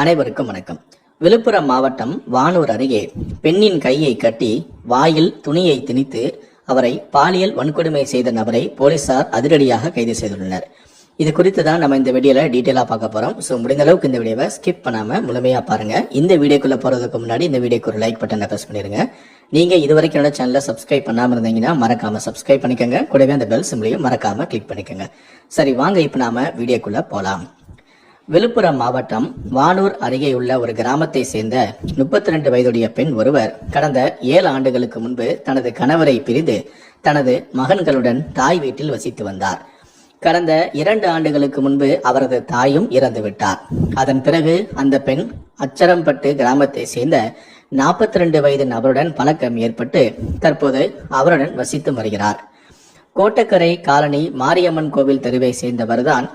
அனைவருக்கும் வணக்கம். விழுப்புரம் மாவட்டம் வானூர் அருகே பெண்ணின் கையை கட்டி வாயில் துணியை திணித்து அவரை பாலியல் வன்கொடுமை செய்த நபரை போலீசார் அதிரடியாக கைது செய்துள்ளனர். இது குறித்து தான் நம்ம இந்த வீடியோல டீட்டெயிலாக பார்க்க போறோம். ஸோ முடிந்த அளவுக்கு இந்த வீடியோவை ஸ்கிப் பண்ணாம முழுமையா பாருங்க. இந்த வீடியோக்குள்ள போறதுக்கு முன்னாடி இந்த வீடியோக்கு ஒரு லைக் பட்டனை ப்ரெஸ் பண்ணிருங்க. நீங்க இதுவரைக்கும் என்னோட சேனலை சப்ஸ்கிரைப் பண்ணாம இருந்தீங்கன்னா மறக்காம சப்ஸ்கிரைப் பண்ணிக்கோங்க. கூடவே அந்த பெல் சிம்லையும் மறக்காம கிளிக் பண்ணிக்கோங்க. சரி வாங்க இப்போ நாம வீடியோக்குள்ள போலாம். விழுப்புரம் மாவட்டம் வானூர் அருகே உள்ள ஒரு கிராமத்தை சேர்ந்த முப்பத்தி ரெண்டு வயதுடைய பெண் ஒருவர் கடந்த ஏழு ஆண்டுகளுக்கு முன்பு தனது கணவரை பிரிந்து தனது மகன்களுடன் தாய் வீட்டில் வசித்து வந்தார். கடந்த இரண்டு ஆண்டுகளுக்கு முன்பு அவரது தாயும் இறந்து விட்டார். அதன் பிறகு அந்த பெண் அச்சரம்பட்டு கிராமத்தை சேர்ந்த நாற்பத்தி ரெண்டு வயது நபருடன் பழக்கம் ஏற்பட்டு தற்போது அவருடன் வசித்து வருகிறார். கோட்டக்கரை காலனி மாரியம்மன் கோவில் தெருவை சேர்ந்தவர்தான்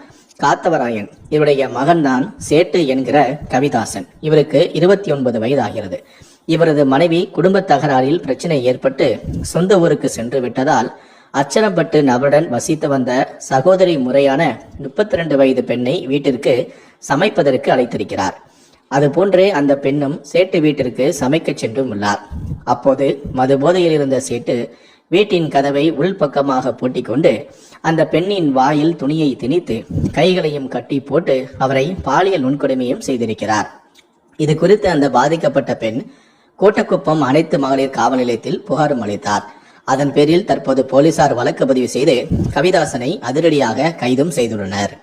காத்தவராயன் இவருடைய மகன்தான் சேட்டு என்கிற கவிதாசன். இவருக்கு இருபத்தி ஒன்பது வயதாகிறது. இவரது மனைவி குடும்ப தகராறில் பிரச்சனை ஏற்பட்டு சொந்த ஊருக்கு சென்று விட்டதால் அச்சரம்பட்டு நபருடன் வசித்து வந்த சகோதரி முறையான முப்பத்தி ரெண்டு வயது பெண்ணை வீட்டிற்கு சமைப்பதற்கு அழைத்திருக்கிறார். அதுபோன்றே அந்த பெண்ணும் சேட்டு வீட்டிற்கு சமைக்க சென்றும் உள்ளார். அப்போது மது போதையில் இருந்த சேட்டு வீட்டின் கதவை உள்பக்கமாக பூட்டிக்கொண்டு அந்த பெண்ணின் வாயில் துணியை திணித்து கைகளையும் கட்டி போட்டு அவரை பாலியல் நுண்கொடுமையும் செய்திருக்கிறார். இது குறித்து அந்த பாதிக்கப்பட்ட பெண் கோட்டக்குப்பம் அனைத்து மகளிர் காவல் நிலையத்தில் புகாரும் அளித்தார். அதன் பேரில் தற்போது போலீசார் வழக்கு பதிவு செய்து கவிதாசனை அதிரடியாக கைதும் செய்துள்ளனர்.